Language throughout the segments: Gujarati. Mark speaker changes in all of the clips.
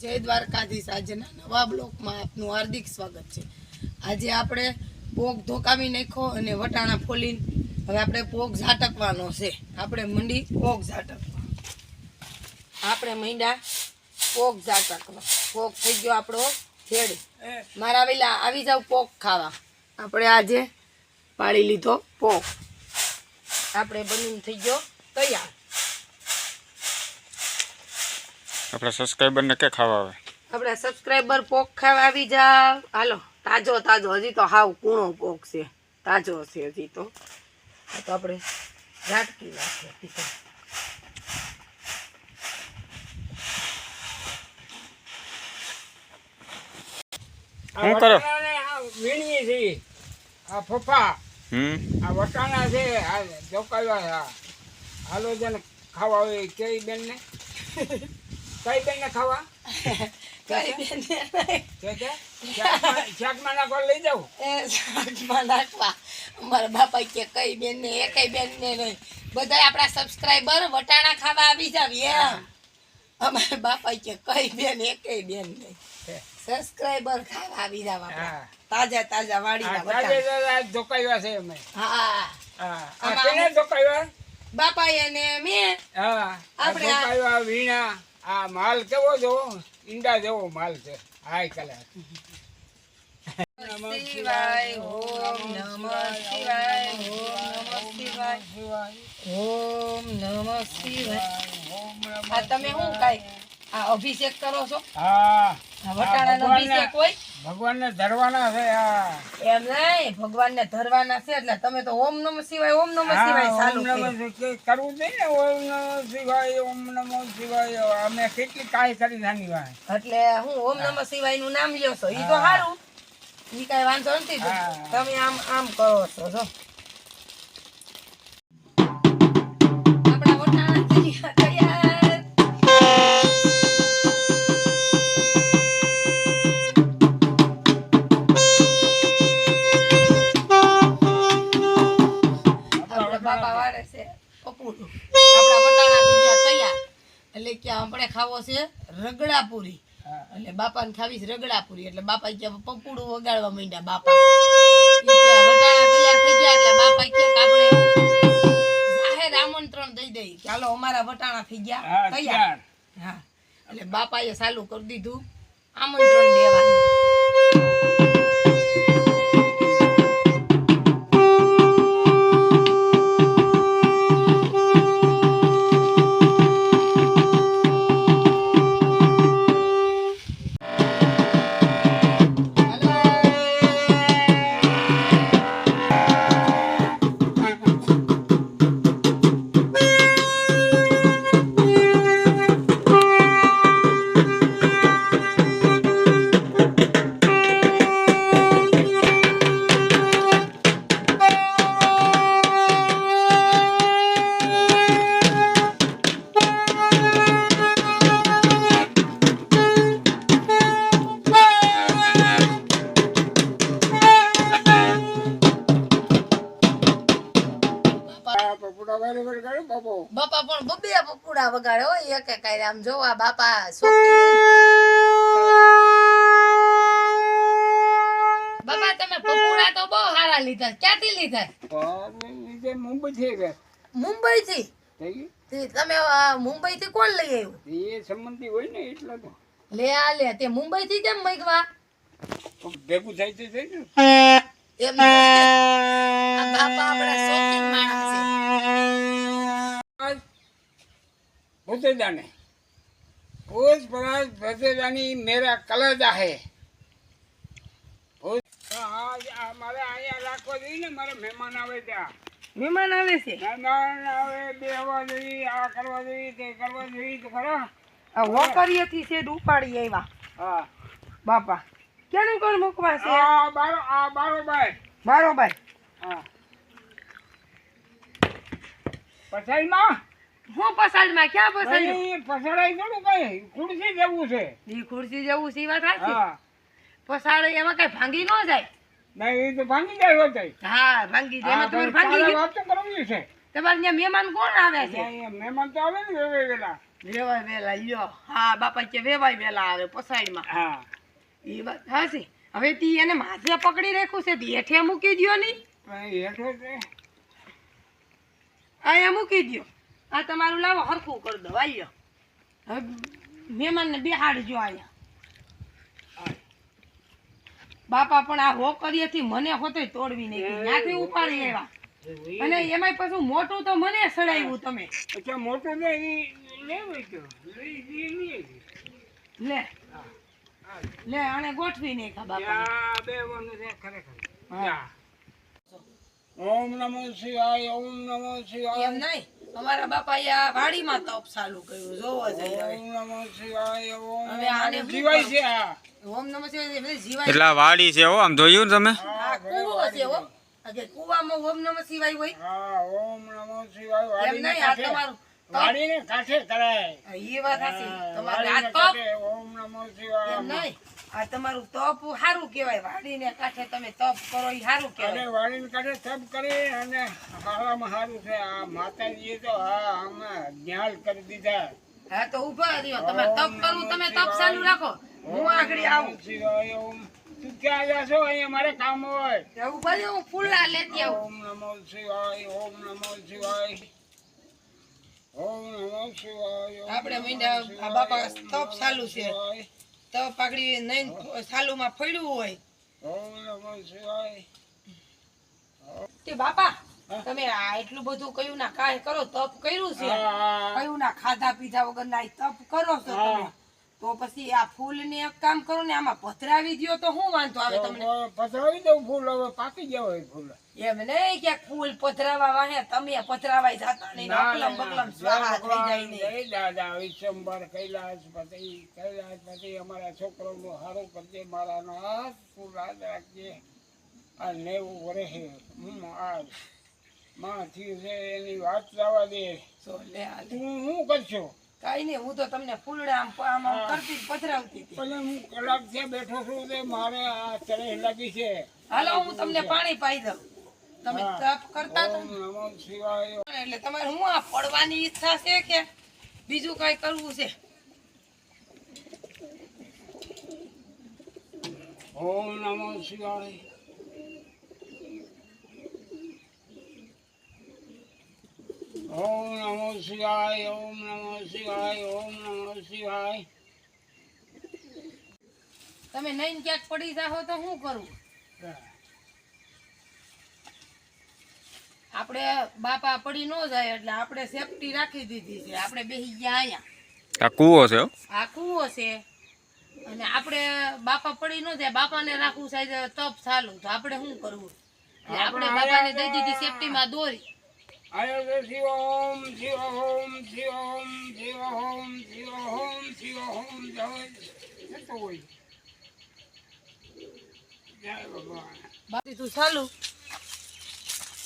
Speaker 1: જય દ્વારકાધીશ. આજના નવા બ્લોકમાં આપનું હાર્દિક સ્વાગત છે. આજે આપણે પોગ ધોકાવી નાખ્યો અને વટાણા ફોલીને હવે આપણે પોગ ઝાટકવાનો છે. આપણે મંડી પોગ ઝાટકવા આપણે મંડ્યા પોગ ઝાટકવા પોગ થઈ ગયો આપણો ખેડ મારા વેલા આવી જાવ પોગ ખાવા. આપણે આજે પાડી લીધો પોગ. આપણે બનીને થઈ ગયો તૈયાર.
Speaker 2: આપણા સબસ્ક્રાઈબરને કે ખાવા આવે?
Speaker 1: આપણા સબસ્ક્રાઇબર પોક ખાવા આવી જાવ. હાલો તાજો તાજો. હજી તો હાવ કૂણો પોક છે. તાજો છે હજી તો. તો આપણે ઝાટકી નાખીએ.
Speaker 2: શું કરો?
Speaker 3: વીણીએ છીએ આ ફફા.
Speaker 2: હમ?
Speaker 3: આ વટાણા છે આ ચોકાવ્યા હાલો જેને ખાવા હોય કેવી બેન ને કઈ બેન ને ખાવા?
Speaker 1: કઈ બેન
Speaker 3: શાકમાં- નાખવા લઈ જાઉં
Speaker 1: એ શાકમાં નાખવા. મારા બાપા કે કઈ બેન ને એ કઈ બેન ને નહીં. બધા આપણા સબસ્ક્રાઈબર વટાણા ખાવા આવી જાવ એમ. અમારા બાપા કે કઈ બેન એ કઈ બેન નહીં. સબસ્ક્રાઈબર ખાવા આવી જાવ તાજા તાજા
Speaker 3: વાડી જોકાવ્યા છે અમે.
Speaker 1: હા. બાપા એને મેં
Speaker 3: હા.
Speaker 1: આપણે
Speaker 3: વીણા. આ માલ કેવો જો ઈંડા જેવો માલ છે. હાય કલર
Speaker 1: શિવાય ઓમ નમઃ શિવાય ઓમ નમઃ શિવાય. ઓમ નમઃ શિવાય. આ તમે શું કાંઈ? આ અભિષેક કરો છો?
Speaker 3: હા.
Speaker 1: વટાણાનો અભિષેક હોય?
Speaker 3: ભગવાનને ધરવાના છે આ
Speaker 1: એમ નહીં ભગવાનને ધરવાના છે એટલે તમે તો ઓમ નમઃ શિવાય ઓમ નમઃ શિવાય ચાલુ.
Speaker 3: કરવું જોઈએ ને? ઓમ નમઃ શિવાય ઓમ નમઃ શિવાય. અમે કેટલી કાંઈ કરી નાની વાત
Speaker 1: એટલે હું ઓમ નમઃ શિવાયનું નામ લ્યો છો. ઈ તો સારું એ કાંઈ વાંધો નથી. તમે આમ આમ કરો છો જો. એટલે કે આપણે ખાવો છે રગડા પૂરી. એટલે બાપાને ખાવી છે રગડા પૂરી એટલે બાપા કે પપુડું વગાડવા માંડ્યા બાપા. ઈ વટાણા તૈયાર થઈ ગયા એટલે બાપા કે આપણે જાહેર આમંત્રણ દઈ દઈ કે હાલો અમારા વટાણા થઈ ગયા તૈયાર. હા. એટલે બાપાએ ચાલુ કરી દીધું આમંત્રણ દેવાનું. એક જો આ બાપા બાપા તમે પકોડા તો બહુ સારા લીધા. ક્યાંથી લીધા?
Speaker 3: મુંબઈ થી
Speaker 1: મુંબઈ થી તમે મુંબઈ થી કોણ લઈ આવ્યું?
Speaker 3: એ સંબંધી હોય ને એટલે તો.
Speaker 1: લે આ લે તે મુંબઈ થી કેમ મગવા
Speaker 3: ભેગું થાય છે
Speaker 1: એમ બાપા આપણા શોખીન માણસ છે.
Speaker 3: ભૂતેદાને. પૂછ પરાજ ભૂતેદાની મેરા કલજા હે. આ આ મારે અહીંયા રાખવા જોઈએ ને મારે મહેમાન આવે ત્યાં.
Speaker 1: મહેમાન આવે છે?
Speaker 3: મહેમાન આવે બેહવા જોઈએ આ કરવા જોઈએ તે કરવા જોઈએ તો ખરા.
Speaker 1: વોકરીએથી છે ઉપાડી આવ્યા.
Speaker 3: હા.
Speaker 1: બાપા ક્યાંનું કોણ મૂકવા છે?
Speaker 3: આ બારો આ બારો ભાઈ
Speaker 1: બારો ભાઈ
Speaker 3: હા. પછાડીમાં
Speaker 1: હું પસાડમાં? ક્યાં પસાડ
Speaker 3: પસાડાઈ પછાડાય કઈ. ખુરશી જેવું છે.
Speaker 1: ઈ ખુરશી જેવું છે વાત
Speaker 3: હા.
Speaker 1: પસાડ એમાં કઈ ભાંગી ન જાય?
Speaker 3: નહીં એ તો ભાંગી જાય હોતે
Speaker 1: હા ભાંગી જાય. એમાં તમારે ભાંગી ગયું?
Speaker 3: વાત તો કરવી છે.
Speaker 1: તમારે ત્યાં મહેમાન કોણ આવે છે?
Speaker 3: મહેમાન તો આવે ને વેવાય વેલા.
Speaker 1: વેવાય વેલા લ્યો. હા બાપા કે વેવાય વેલા આવે પસાડીમાં.
Speaker 3: હા.
Speaker 1: એ વાત સાચી. હવે તી એને માથે પકડી રાખ્યું છે તી હેઠે મૂકી દ્યો નહીં
Speaker 3: હેઠે છે.
Speaker 1: અહીંયા મૂકી દ્યો. આ તમારું લાવો હરખું કરી દો. આવ્યો હવે મહેમાનને બેહાડજો અહીંયા. બાપા પણ આ હોકરીએથી મને હોતે તોડવી નહીં નાખી ઉપાડી એવા અને એમાંય પાછું મોટું તો મને સડાવ્યું તમે.
Speaker 3: અચ્છા મોટું ને.
Speaker 1: લે. લે. આને ગોઠવી નહીં ખા બાપા
Speaker 3: બે વાનું ખરેખર. હા. ઓમ નમો શિવાય ઓમ નમો શિવાય.
Speaker 1: એમ નહીં. અમારા બાપાએ આ વાડીમાં તપ ચાલુ કર્યું જોવો જઈએ. હવે
Speaker 3: ઓમ નમો શિવાય ઓમ
Speaker 1: આને?
Speaker 3: છે આ.
Speaker 1: ઓમ નમઃ શિવાય એટલે જીવાય
Speaker 2: એટલે વાડી છે હો આમ જોયું ને તમે?
Speaker 1: હા કૂવો છે હો. અગે કૂવામાં ઓમ નમઃ શિવાય હોય?
Speaker 3: હા ઓમ નમઃ શિવાય
Speaker 1: એમ નહીં આ તમારું
Speaker 3: વાડીને કાંઠે કરાય.
Speaker 1: એ વાત સાચી. તમારે આ તપ
Speaker 3: ઓમ નમો શિવાય.
Speaker 1: એમ નહીં? આ તમારું તપ સારું કહેવાય. વાડીને કાંઠે તમે તપ કરો એ સારું
Speaker 3: અને
Speaker 1: કહેવાય
Speaker 3: વાડીને કાંઠે તપ કરે અને હારામાં સારું છે. આ માતાજીએ તો હા આમાં જ્ઞાન કરી દીધા.
Speaker 1: હા તો ઊભા રહ્યો. તમે તપ કરવું તમે તપ ચાલુ રાખો. હું આગળ આવું.
Speaker 3: તું ક્યાં જાશો અહીંયા મારે કામ હોય.
Speaker 1: એવું ઊભા હું ફૂલા લેતી આવું.
Speaker 3: ઓમ નમો શિવાય ઓમ નમો શિવાય. ઓમ નમો શિવાય
Speaker 1: આપણે મીંડા આ બાપા તપ ચાલુ છે. તપ પાકડી નહીં સાલુમાં ફળ્યું હોય. તે બાપા તમે આ એટલું બધું કયું ના કાય કરો તપ કર્યું છે? કયું ના ખાધા પીધા વગર ના તપ કરો છો તમે? તો પછી આ ફૂલ ને એક કામ કરો ને આમાં પથરાવી દ્યો તો શું વાંધો આવે તમને?
Speaker 3: પધરાવી દઉં ફૂલ હવે પાકી ગયા હોય ફૂલ.
Speaker 1: એમ નહીં કે ફૂલ પથરાવા વાહે તમે પથરાવાય જાતા નહીં અકલમ બકલમ સ્વાહા થઈ જાય
Speaker 3: ભગવાન,
Speaker 1: દાદા
Speaker 3: જય કૈલાસ પતિ કૈલાસ પતિ અમારા છોકરોનું હારું કરજે મારા નાથ તું રાજ રાખજે. આ નેવું વર્ષે હું આ માં થયું છે એની વાત જવા દે.
Speaker 1: તો
Speaker 3: શું કરશો?
Speaker 1: કઈ નહીં હું તો તમને ફૂલડા આમ આમ કરતી પથરાવતી હતી.
Speaker 3: હું કલાક છે બેઠો છું તે મારે આ ચરે લાગી છે.
Speaker 1: હાલો હું તમને પાણી પાઈ દઉં. તમે. તપ કરતા? એટલે તમારે હું આ પડવાની ઈચ્છા છે કે બીજું કઈ કરવું છે?
Speaker 3: ઓમ નમો શિવાય. ઓમ નમો શિવાય ઓમ નમો શિવાય ઓમ નમો શિવાય.
Speaker 1: તમે નહીં ક્યાંક પડી જાઓ તો શું કરવું આપણે બાપા પડી ન જાય એટલે આપણે સેફટી રાખી દીધી છે. આપણે બેસી ગયા અહીંયા.
Speaker 2: આ કૂવો છે
Speaker 1: આ કૂવો છે. અને આપણે બાપા પડી ન જાય. બાપાને રાખવું સાહેબ તપ ચાલુ. તો આપણે શું કરવું? એટલે આપણે બાપાને દઈ દીધી સેફટીમાં દોરી.
Speaker 3: આયો શિવ ઓમ શિવ ઓમ શિવ ઓમ શિવ ઓમ શિવ ઓમ શિવ ઓમ. જય જતો હોય જય ભગવાન.
Speaker 1: બાકી તું ચાલુ.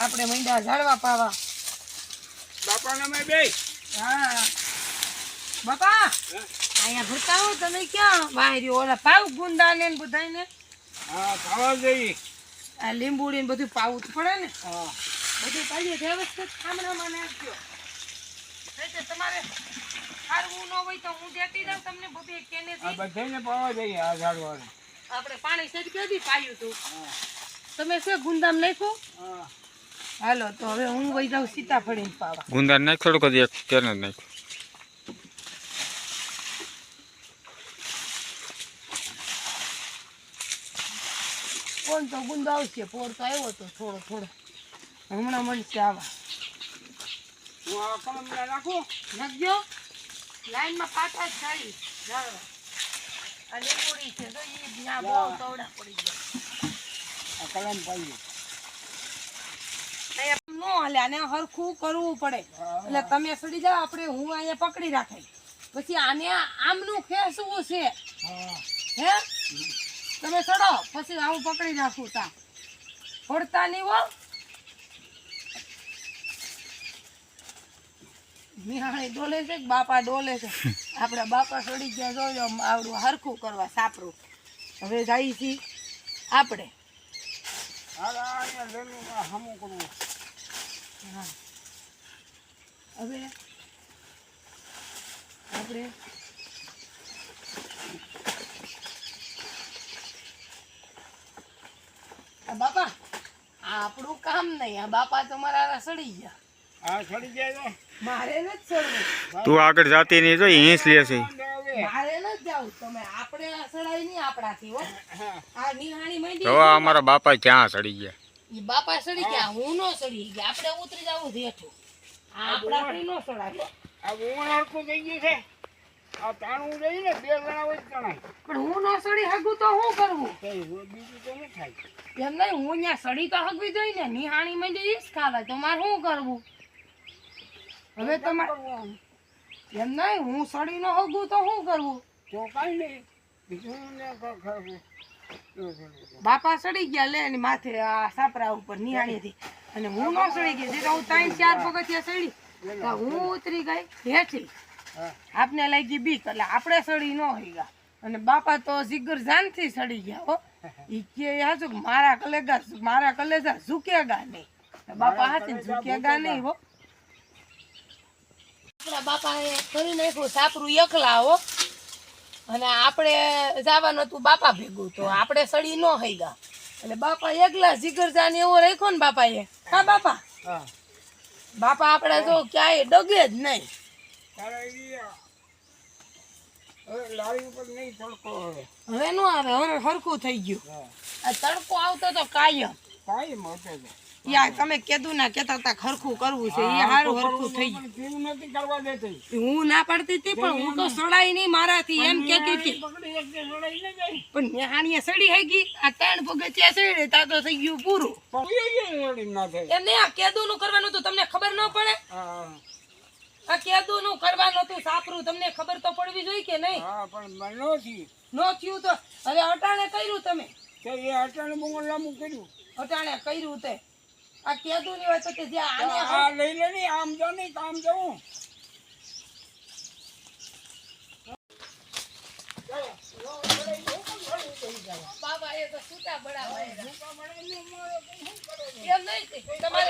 Speaker 1: આપણે મંડ્યા ઝાડવા પાવા.
Speaker 3: બાપાના મેં બે
Speaker 1: હા. બાપા અહીંયા ભૂતાવો હો તમે ક્યાં? વાયરી ઓલા પાવ ગુંદા ને બધાને
Speaker 3: હા ખાવા જઈ
Speaker 1: આ લીંબુડી ને બધું પાવું પડે ને?
Speaker 3: હા.
Speaker 1: બધું પાડીએ વ્યવસ્થિત ખામણામાં નાખજો. એટલે તમારે ખારવું ન હોય તો હું દેતી જાઉં તમને બધી કેને
Speaker 3: આ બધાને પાવા જઈએ આ ઝાડવાને.
Speaker 1: આપણે પાણી સેજ કેદી પાયું તું. તમે શું ગુંદામ નાખ્યું?
Speaker 3: હા.
Speaker 1: હાલો તો હવે હું વહી જાઉં સીતાફળી પાવા.
Speaker 2: ગુંદાર નાખ થોડુંક જ એક નાખ.
Speaker 1: કોણ તો ગુંદો આવશે? પોર તો આવ્યો તો થોડો થોડો. હમણાં મળશે આવા.
Speaker 3: નાખું?
Speaker 1: નાખજો લાઈનમાં પાટા જ આ લીંબુડી છે તો એ ત્યાં બહુ કવડા પડી ગયો.
Speaker 3: કલમ
Speaker 1: નો હાલે હરખું કરવું પડે. એટલે તમે સડી જાઓ, આપણે હું અહીંયા પકડી રાખે. પછી આને આમનું ખેંચવું છે.
Speaker 3: હે?
Speaker 1: તમે સડો, પછી આવું પકડી રાખું તા. પડતા નહીં હો. નિહાળી ડોલે છે બાપા ડોલે છે? આપણા બાપા સડી ગયા જોજો આવડું હરખું કરવા, સાપરું. હવે જાય છીએ આપણે.
Speaker 3: હાલ આ અહીંયા લેલું હમું કરવું.
Speaker 1: હા. હવે આપણે આ બાપા આ આપણું કામ નહીં આ બાપા તો મારા સડી ગયા.
Speaker 3: આ સડી જાય ને
Speaker 1: મારે નથી સડવું.
Speaker 2: તું આગળ જાતી નહીં તો હિંસ લે છે
Speaker 3: વાંધો આવે.
Speaker 1: મારે નથી જાવું. તમે આપણે આ સડાઈ નહીં આપણાથી હો.
Speaker 3: હા.
Speaker 1: આ નિહાણી માંડી
Speaker 2: જો આ અમારા બાપા ક્યાં ચડી ગયા?
Speaker 1: ઈ બાપા સડી ગયા હું. નો સડી ગયા. આપણે ઉતરી જવું હેઠું. આ આપણાથી નો સડાય
Speaker 3: આ ઊંઘ હરખું થઈ ગયું છે. આ તાણું જઈ ને બે ગણા હોય તણાય
Speaker 1: પણ હું નો સડી હગું તો શું કરવું?
Speaker 3: બીજું તો નહીં થાય?
Speaker 1: એમ નહીં હું ત્યાં સડી તો હગવી જોઈ ને નિહાણી માંડી ઈસ ખાવા. તો મારે શું કરવું? હવે તમારે એમ નહીં હું સડી નો હગું તો શું કરવું?
Speaker 3: તો કઈ નહીં. બીજું ને ક- ખરું.
Speaker 1: બાપા સડી ગયા લે એની માથે આ સાપરા ઉપર નિહાણીથી અને હું નો સડી ગઈ જે તો હું ત્રણ ચાર પગથિયા સડી તો હું ઉતરી ગઈ હેઠી. આપને લાગી બીક એટલે આપણે સડી ન હોઈ ગયા અને બાપા તો જીગર જાનથી સડી ગયા હો. ઈ કે હાચું મારા કલેગા મારા કલેજા ઝૂકેગા નહીં. તો બાપા હાથી ઝૂકેગા. નહીં હો. આપણા બાપાએ કરી નાખ્યું સાપરું એકલા હો. અને આપણે જવાનું હતું બાપા ભેગું તો આપણે સડી ન ગયા એટલે બાપા એકલા જીગર જાને એવો રાખ્યો ને બાપાએ. હા બાપા? બાપા આપણે જો ક્યાંય ડગે જ નહીં.
Speaker 3: હવે
Speaker 1: નું આવે હવે હરખું થઈ ગયું. આ તડકો આવતો તો કાયમ.
Speaker 3: કાયમ છે.
Speaker 1: યા તમે કેદું ના કેતા હતા હરખું કરવું છે એ હારું હરખું થઈ હું ના પડતી હતી પણ હું તો સડાઈ નહીં મારાથી એમ કેતી હતી
Speaker 3: પકડી એક લડાઈ ન જાય
Speaker 1: પણ નેહાણીએ સડી હેગી આ ત્રણ પગથિયા સડી તા તો થઈ ગયું પૂરું.
Speaker 3: પણ એ લડી ના થાય?
Speaker 1: એમ નહીં આ કેદું નું કરવાનું હતું તમને ખબર ન પડે? આ કેદું નું કરવાનું હતું સાપરું તમને ખબર તો પડવી જોઈએ કે નહીં?
Speaker 3: પણ
Speaker 1: નો થયું. તો હવે અટાણે કર્યું તમે?
Speaker 3: અટાણે કર્યું.
Speaker 1: અટાણે કર્યું તે. આ કેદું ની વાત કે જે આને
Speaker 3: આ લઈ લે ની આમ જો ની તો આમ જવું
Speaker 1: બાબા એ તો સુતા બડા એમ નહીં તમારે